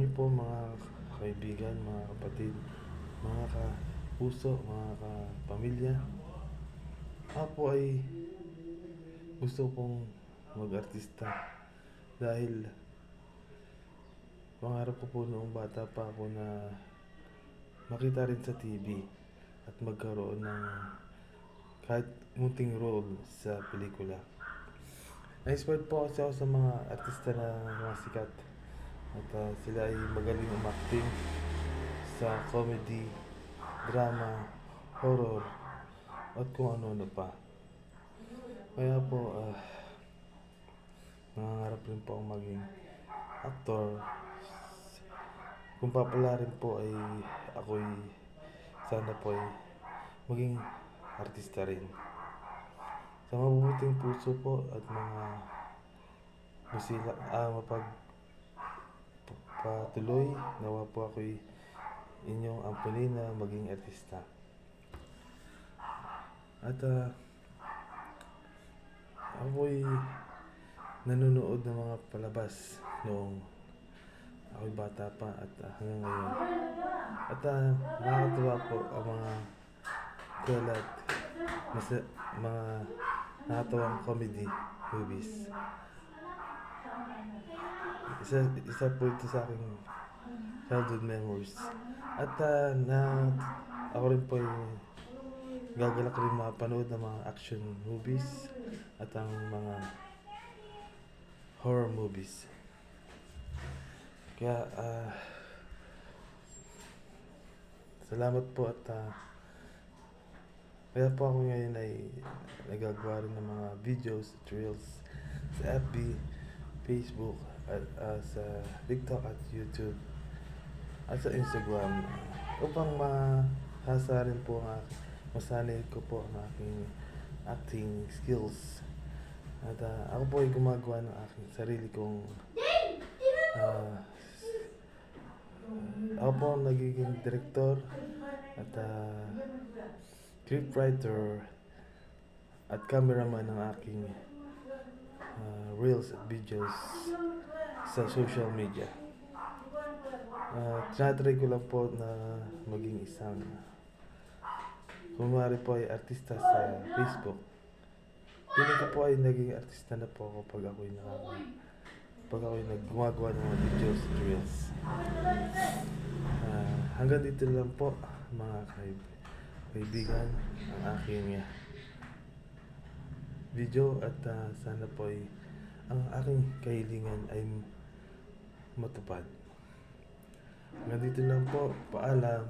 Ngayon po mga kaibigan, mga kapatid, mga kapuso, mga kapamilya. Ako ay gusto pong mag-artista dahil pangarap ko po noong bata pa ako na makita rin sa TV at magkaroon ng kahit munting role sa pelikula. Na-inspired po kasi ako sa mga artista na mga sikat at ah, sila ay magaling umakting sa comedy, drama, horror, at kung ano-ano pa. Kaya po, ah, nangangarap rin po akong maging aktor. Kung papala rin po ay ako'y sana po ay maging artista rin. Sa mabubuting puso po at mga masila, ah, mapag patuloy, nawa po ako'y inyong ampunin na maging artista. At ah, ako'y nanonood ng mga palabas noong ako'y bata pa at ah, hanggang ngayon. At ah, nakakatuwa po ang mga kalat, masa, mga nakatawang comedy movies. Isa, isa po ito sa aking childhood memories. At ah, na, ako rin po ay gagalak rin mapanood ng mga action movies at ang mga horror movies. Kaya, ah, salamat po at ah, kaya po ako ngayon ay nagagawa rin ng mga videos reels sa FB, Facebook, at ah, sa TikTok at YouTube at sa Instagram upang mahasa rin po ang masanay ko po ang aking acting skills. At ah, ako po ay gumagawa ng aking sarili kong ah, ako po ang nagiging director at uh, scriptwriter at cameraman ng aking reels at videos sa social media. Uh, tinatry ko lang po na maging isang kumari po ay artista sa Facebook. Piling ko po ay naging artista na po ako pag ako'y nakaka pag ako'y naggumagawa ng mga videos at reels. Ah, hanggang dito lang po mga kaib kaibigan ang aking ah, video at ah, sana po ay ang aking kahilingan ay matupad. Hanggang dito lang po. Paalam.